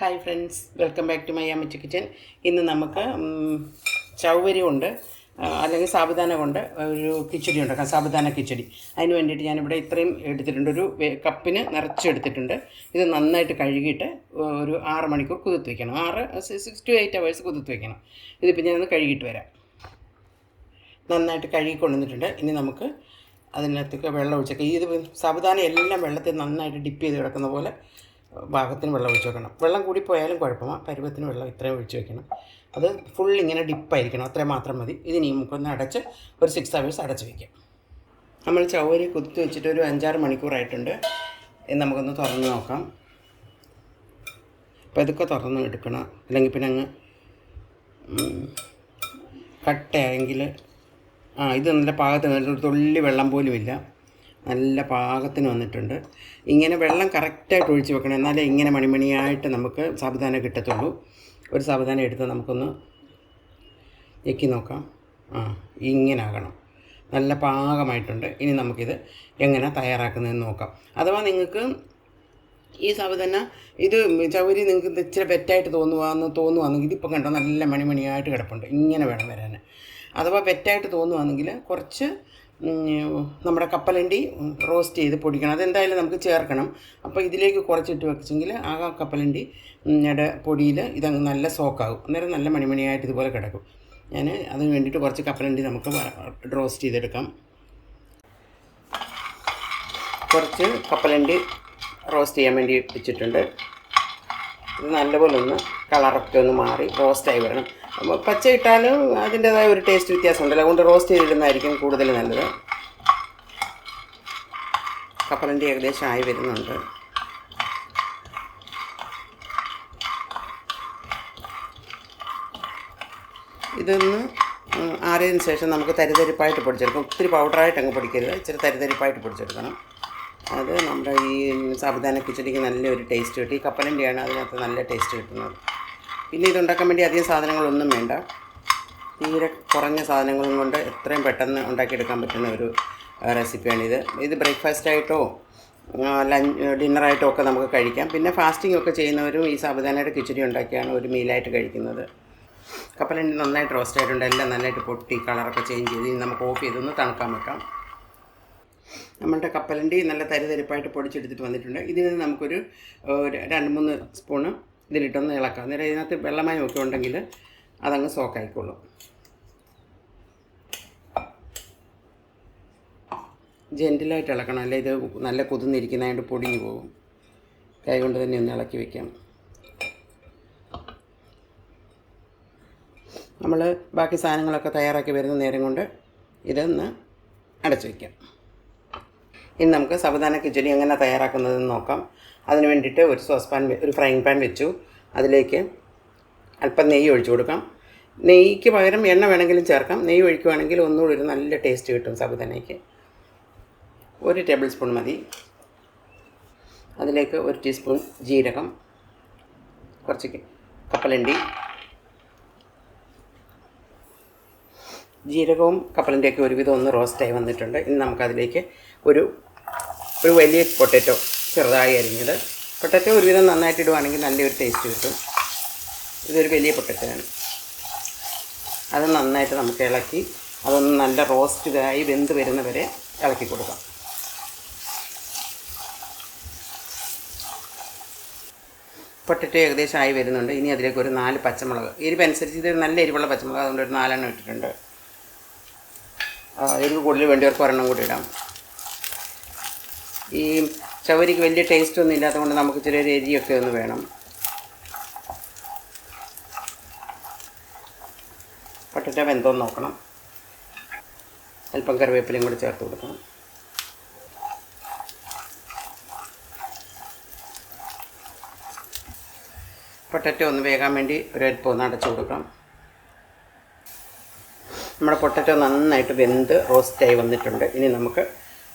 Hi friends welcome back to my അമ്മച്ച kitchen ഇന്ന് നമുക്ക് ചൗവരിയുണ്ട്. അല്ലെങ്കിൽ സാബുദാന കൊണ്ട് ഒരു കിച്ചടി ഉണ്ടാക്കാം സാബുദാന കിച്ചടി. അതിന് വേണ്ടിയിട്ട് ഞാനിവിടെ ഇത്രയും എടുത്തിട്ടുണ്ട്. ഒരു കപ്പിന് നിറച്ചെടുത്തിട്ടുണ്ട്. ഇത് നന്നായിട്ട് കഴുകിയിട്ട് ഒരു ആറ് മണിക്കൂർ കുതിർത്ത് വയ്ക്കണം ആറ് സിക്സ് ടു എയ്റ്റ് അവേഴ്സ് കുതിർത്ത് വയ്ക്കണം ഇതിപ്പോൾ ഞാനൊന്ന് കഴുകിയിട്ട് വരാം. നന്നായിട്ട് കഴുകി കൊണ്ടുവന്നിട്ടുണ്ട്. ഇനി നമുക്ക് അതിനകത്തേക്ക് വെള്ളം ഒഴിച്ചൊക്കെ ഇത് സാബുദാന എല്ലാം വെള്ളത്തിൽ നന്നായിട്ട് ഡിപ്പ് ചെയ്ത് കിടക്കുന്ന പോലെ ഭാഗത്തിന് വെള്ളം ഒഴിച്ച് വെക്കണം. വെള്ളം കൂടി പോയാലും കുഴപ്പമാണ് പരുവത്തിന് വെള്ളം ഇത്രയും ഒഴിച്ച് വെക്കണം. അത് ഫുൾ ഇങ്ങനെ ഡിപ്പായിരിക്കണം. അത്രയും മാത്രം മതി. ഇതിന് ഇതിനി നമുക്കൊന്ന് അടച്ച് ഒരു സിക്സ് അവേഴ്സ് അടച്ച് വയ്ക്കാം നമ്മൾ ചവരി കുത്തി വെച്ചിട്ട് ഒരു അഞ്ചാറ് മണിക്കൂറായിട്ടുണ്ട്. നമുക്കൊന്ന് തുറന്ന് നോക്കാം. അപ്പോൾ ഇതൊക്കെ തുറന്ന് എടുക്കണം. അല്ലെങ്കിൽ പിന്നെ അങ്ങ് കട്ടയായെങ്കിൽ ആ ഇത് നല്ല പാകത്തിന് ഒരു തുള്ളി വെള്ളം പോലും ഇല്ല നല്ല പാകത്തിന് വന്നിട്ടുണ്ട്. ഇങ്ങനെ വെള്ളം കറക്റ്റായിട്ട് ഒഴിച്ച് വെക്കണം. എന്നാലേ ഇങ്ങനെ മണിമണിയായിട്ട് നമുക്ക് സാബുദാന കിട്ടത്തുള്ളൂ. ഒരു സാബുദാന എടുത്ത് നമുക്കൊന്ന് ഞെക്കി നോക്കാം. ആ ഇങ്ങനെ ആകണം. നല്ല പാകമായിട്ടുണ്ട്. ഇനി നമുക്കിത് എങ്ങനെ തയ്യാറാക്കുന്നതെന്ന് നോക്കാം. അഥവാ നിങ്ങൾക്ക് ഈ സാബുദാന ഇത് ചൗരി നിങ്ങൾക്ക് ഇച്ചിരി പെറ്റായിട്ട് തോന്നുവാന്ന് തോന്നുവാണെങ്കിൽ ഇതിപ്പോൾ കണ്ടോ നല്ല മണിമണിയായിട്ട് കിടപ്പുണ്ട്. ഇങ്ങനെ വേണം വരാൻ. അഥവാ പെറ്റായിട്ട് തോന്നുവാണെങ്കിൽ കുറച്ച് നമ്മുടെ കപ്പലണ്ടി റോസ്റ്റ് ചെയ്ത് പൊടിക്കണം. അതെന്തായാലും നമുക്ക് ചേർക്കണം. അപ്പോൾ ഇതിലേക്ക് കുറച്ചിട്ട് വെച്ചെങ്കിൽ ആ കപ്പലണ്ടി പൊടിയിൽ ഇതങ്ങ് നല്ല സോക്കാകും അന്നേരം നല്ല മണിമണിയായിട്ട് ഇതുപോലെ കിടക്കും. ഞാൻ അതിന് വേണ്ടിയിട്ട് കുറച്ച് കപ്പലണ്ടി നമുക്ക് റോസ്റ്റ് ചെയ്തെടുക്കാം. കുറച്ച് കപ്പലണ്ടി റോസ്റ്റ് ചെയ്യാൻ വേണ്ടി വെച്ചിട്ടുണ്ട്. ഇത് നല്ലപോലെ ഒന്ന് കളറൊക്കെ ഒന്ന് മാറി റോസ്റ്റായി വരണം. പച്ച ഇട്ടാലും അതിന്റേതായ ഒരു ടേസ്റ്റ് വ്യത്യാസം വ്യത്യാസമുണ്ടല്ലോ. അതുകൊണ്ട് റോസ്റ്റ് ചെയ്തിടുന്നതായിരിക്കും കൂടുതൽ നല്ലത്. കപ്പലണ്ടി ഏകദേശം ആയി വരുന്നുണ്ട്. ഇതൊന്ന് ആറിയതിന് ശേഷം നമുക്ക് തരിതരിപ്പായിട്ട് പൊടിച്ചെടുക്കാം. ഒത്തിരി പൗഡറായിട്ട് അങ്ങ് പൊടിക്കരുത്. ഇച്ചിരി തരിതരിപ്പായിട്ട് പൊടിച്ചെടുക്കണം. അത് നമ്മുടെ ഈ സാബുദാന കിച്ചടിക്ക് നല്ലൊരു ടേസ്റ്റ് കിട്ടും. ഈ കപ്പലണ്ടിയാണ് അതിനകത്ത് നല്ല ടേസ്റ്റ് കിട്ടുന്നത്. പിന്നെ ഇതുണ്ടാക്കാൻ വേണ്ടി അധികം സാധനങ്ങളൊന്നും വേണ്ട. തീരെ കുറഞ്ഞ സാധനങ്ങളും കൊണ്ട് എത്രയും പെട്ടെന്ന് ഉണ്ടാക്കിയെടുക്കാൻ പറ്റുന്ന ഒരു റെസിപ്പിയാണിത്. ഇത് ബ്രേക്ക്ഫാസ്റ്റായിട്ടോ ലഞ്ച് ഡിന്നറായിട്ടോ ഒക്കെ നമുക്ക് കഴിക്കാം. പിന്നെ ഫാസ്റ്റിംഗ് ഒക്കെ ചെയ്യുന്നവരും ഈ സാബുദാനയുടെ കിച്ചടി ഉണ്ടാക്കിയാണ് ഒരു മീലായിട്ട് കഴിക്കുന്നത്. കപ്പലണ്ടി നന്നായിട്ട് റോസ്റ്റ് ആയിട്ടുണ്ട്. എല്ലാം നന്നായിട്ട് പൊട്ടി കളറൊക്കെ ചേഞ്ച് ചെയ്ത് ഇനി നമുക്ക് ഓഫ് ചെയ്തൊന്ന് തണുക്കാൻ വെക്കാം. നമ്മളുടെ കപ്പലണ്ടി നല്ല തരിതരിപ്പായിട്ട് പൊടിച്ചെടുത്തിട്ട് വന്നിട്ടുണ്ട്. ഇതിൽ നിന്ന് നമുക്കൊരു രണ്ട് മൂന്ന് സ്പൂണ് ഇതിലിട്ടൊന്ന് ഇളക്കുക അന്നേരം ഇതിനകത്ത് വെള്ളമയം ഒക്കെ ഉണ്ടെങ്കിൽ അതങ്ങ് സോക്കായിക്കോളും ജെന്റിലായിട്ട് ഇളക്കണം. അല്ലെ? ഇത് നല്ല കുതിർന്നിരിക്കുന്നതായിട്ട് പൊടിഞ്ഞു പോകും. കൈ കൊണ്ട് തന്നെ ഒന്ന് ഇളക്കി വെക്കാം. നമ്മൾ ബാക്കി സാധനങ്ങളൊക്കെ തയ്യാറാക്കി വരുന്ന നേരം കൊണ്ട് ഇതൊന്ന് അടച്ചു വയ്ക്കാം ഇനി നമുക്ക് സാവധാന കിച്ചടി എങ്ങനെ തയ്യാറാക്കുന്നതെന്ന് നോക്കാം. അതിന് വേണ്ടിയിട്ട് ഒരു സോസ് പാൻ ഒരു ഫ്രൈങ് പാൻ വെച്ചു. അതിലേക്ക് അല്പം നെയ്യ് ഒഴിച്ചു കൊടുക്കാം. നെയ്യ്ക്ക് പകരം എണ്ണ വേണമെങ്കിലും ചേർക്കാം. നെയ്യ് ഒഴിക്കുവാണെങ്കിൽ ഒന്നുകൂടി ഒരു നല്ല ടേസ്റ്റ് കിട്ടും സാബുദാനയ്ക്ക് ഒരു ടേബിൾ സ്പൂൺ മതി. അതിലേക്ക് ഒരു ടീസ്പൂൺ ജീരകം കുറച്ച് കപ്പലണ്ടി. ജീരകവും കപ്പലണ്ടിയൊക്കെ ഒരുവിധം ഒന്ന് റോസ്റ്റായി വന്നിട്ടുണ്ട്. ഇനി നമുക്കതിലേക്ക് ഒരു ഒരു വലിയ പൊട്ടറ്റോ ചെറുതായി അരിഞ്ഞത്. പൊട്ടറ്റോ ഒരുവിധം നന്നായിട്ട് ഇടുവാണെങ്കിൽ നല്ലൊരു ടേസ്റ്റ് കിട്ടും. ഇതൊരു വലിയ പൊട്ടറ്റോയാണ്. അത് നന്നായിട്ട് നമുക്ക് ഇളക്കി അതൊന്ന് നല്ല റോസ്റ്റ് ഇതായി വെന്ത് വരുന്നവരെ ഇളക്കി കൊടുക്കാം. പൊട്ടറ്റോ ഏകദേശം ആയി വരുന്നുണ്ട്. ഇനി അതിലേക്ക് ഒരു നാല് പച്ചമുളക്. എരിവനുസരിച്ച് ഇത് നല്ല എരിവുള്ള പച്ചമുളക് അതുകൊണ്ട് ഒരു നാലെണ്ണം ഇട്ടിട്ടുണ്ട്. എരിവ് കൂടുതൽ വേണ്ടിയവർക്ക് ഒരെണ്ണം കൂടി ഇടാം. ഈ ചവരിക്ക് വലിയ ടേസ്റ്റ് ഒന്നും ഇല്ലാത്തതുകൊണ്ട് നമുക്ക് ഇച്ചിരി ഒരു എരിയൊക്കെ ഒന്ന് വേണം. പട്ടിട്ട വെന്തോന്ന് നോക്കണം. അല്പം കറിവേപ്പിലയും കൂടി ചേർത്ത് കൊടുക്കണം. പൊട്ടറ്റോ ഒന്ന് വേകാൻ വേണ്ടി ഒരു അല്പം ഒന്ന് അടച്ചു കൊടുക്കണം. നമ്മുടെ പൊട്ടറ്റോ നന്നായിട്ട് വെന്ത് റോസ്റ്റായി വന്നിട്ടുണ്ട്. ഇനി നമുക്ക്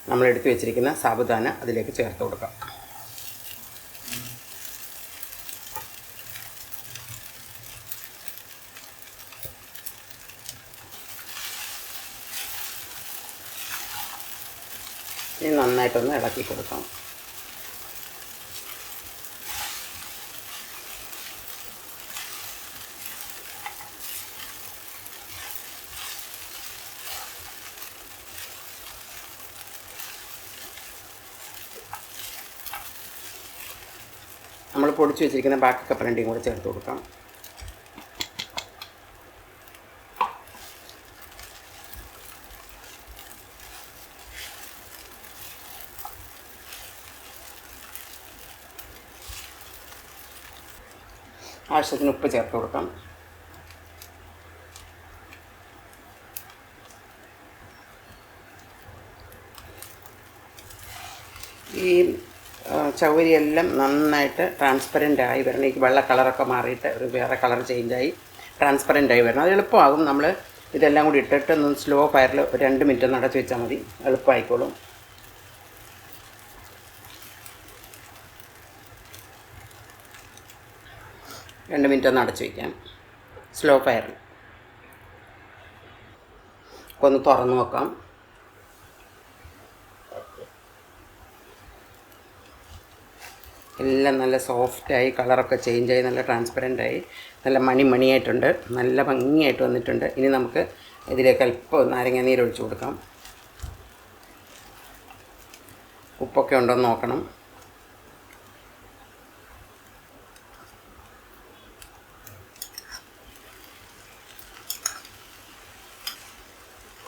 നമ്മൾ എടുത്തു വെച്ചിരിക്കുന്ന സാബുദാന അതിലേക്ക് ചേർത്ത് കൊടുക്കാം. ഇനി നന്നായിട്ടൊന്ന് ഇളക്കി കൊടുക്കാം. നമ്മൾ പൊടിച്ച് വെച്ചിരിക്കുന്ന ബാക്കി കപ്പലണ്ടിയും കൂടെ ചേർത്ത് കൊടുക്കാം. ആവശ്യത്തിന് ഉപ്പ് ചേർത്ത് കൊടുക്കാം ഈ ആ, ചവരിയെല്ലാം നന്നായിട്ട് ട്രാൻസ്പെറന്റ് ആയി വരണം. ഈ വെള്ള കളറൊക്കെ മാറിയിട്ട് ഒരു വേറെ കളർ ചേഞ്ചായി ട്രാൻസ്പെറന്റ് ആയി വരണം. അത് എളുപ്പമാകും. നമ്മൾ ഇതെല്ലാം കൂടി ഇട്ടിട്ട് ഒന്ന് സ്ലോ ഫയറിൽ രണ്ട് മിനിറ്റ് ഒന്ന് അടച്ച് വെച്ചാൽ മതി. എളുപ്പമായിക്കോളും രണ്ട് മിനിറ്റ് ഒന്ന് അടച്ച് വയ്ക്കാം സ്ലോ ഫയറിൽ ഒന്ന് തുറന്ന് നോക്കാം. എല്ലാം നല്ല സോഫ്റ്റായി കളറൊക്കെ ആയി നല്ല ട്രാൻസ്പെറന്റായി നല്ല മണി മണിയായിട്ടുണ്ട്. നല്ല ഭംഗിയായിട്ട് വന്നിട്ടുണ്ട്. ഇനി നമുക്ക് ഇതിലേക്ക് അല്പം നാരങ്ങ നീര് ഒഴിച്ചു കൊടുക്കാം. ഉപ്പൊക്കെ ഉണ്ടോ എന്ന് നോക്കണം.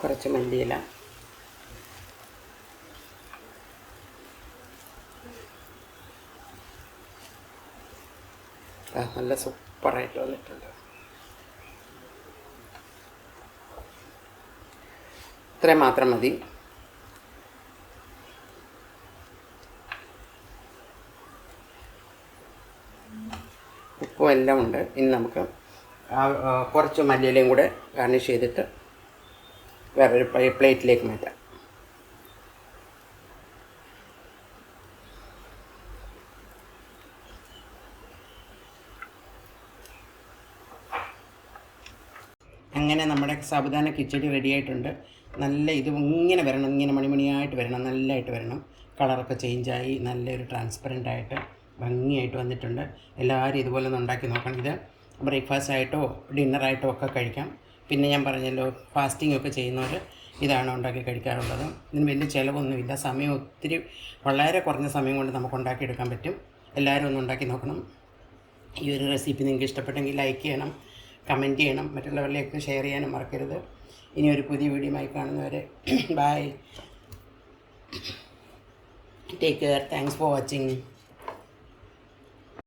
കുറച്ച് മല്ലിയില. നല്ല സൂപ്പറായിട്ട് വന്നിട്ടുണ്ട്. ഇത്രയും മാത്രം മതി. ഉപ്പും എല്ലാം ഉണ്ട്. ഇനി നമുക്ക് കുറച്ച് മല്ലിയിലയും കൂടെ ഗാർണിഷ് ചെയ്തിട്ട് വേറൊരു പ്ലേ- പ്ലേറ്റിലേക്ക് മാറ്റാം. അങ്ങനെ നമ്മുടെ സാബുദാന കിച്ചടി റെഡിയായിട്ടുണ്ട് നല്ല ഇത് ഇങ്ങനെ വരണം ഇങ്ങനെ മണിമണിയായിട്ട് വരണം നല്ലതായിട്ട് വരണം. കളറൊക്കെ ചേഞ്ചായി നല്ലൊരു ട്രാൻസ്പെറന്റ് ആയിട്ട് ഭംഗിയായിട്ട് വന്നിട്ടുണ്ട്. എല്ലാവരും ഇതുപോലെ ഒന്ന് ഉണ്ടാക്കി നോക്കണം. ഇത് ബ്രേക്ക്ഫാസ്റ്റ് ആയിട്ടോ ഡിന്നറായിട്ടോ ഒക്കെ കഴിക്കാം. പിന്നെ ഞാൻ പറഞ്ഞല്ലോ ഫാസ്റ്റിംഗ് ഒക്കെ ചെയ്യുന്നവർ ഇതാണ് ഉണ്ടാക്കി കഴിക്കാറുള്ളത്. ഇതിന് വലിയ ചിലവൊന്നുമില്ല. സമയം ഒത്തിരി വളരെ കുറഞ്ഞ സമയം കൊണ്ട് നമുക്ക് ഉണ്ടാക്കിയെടുക്കാൻ പറ്റും. എല്ലാവരും ഒന്ന് ഉണ്ടാക്കി നോക്കണം. ഈ ഒരു റെസിപ്പി നിങ്ങൾക്ക് ഇഷ്ടപ്പെട്ടെങ്കിൽ ലൈക്ക് ചെയ്യണം. കമന്റ് ചെയ്യണം മറ്റുള്ളവരിലേക്ക് ഷെയർ ചെയ്യാനും മറക്കരുത്. ഇനി ഒരു പുതിയ വീഡിയോയുമായി കാണുന്നവരെ bye take care thanks for watching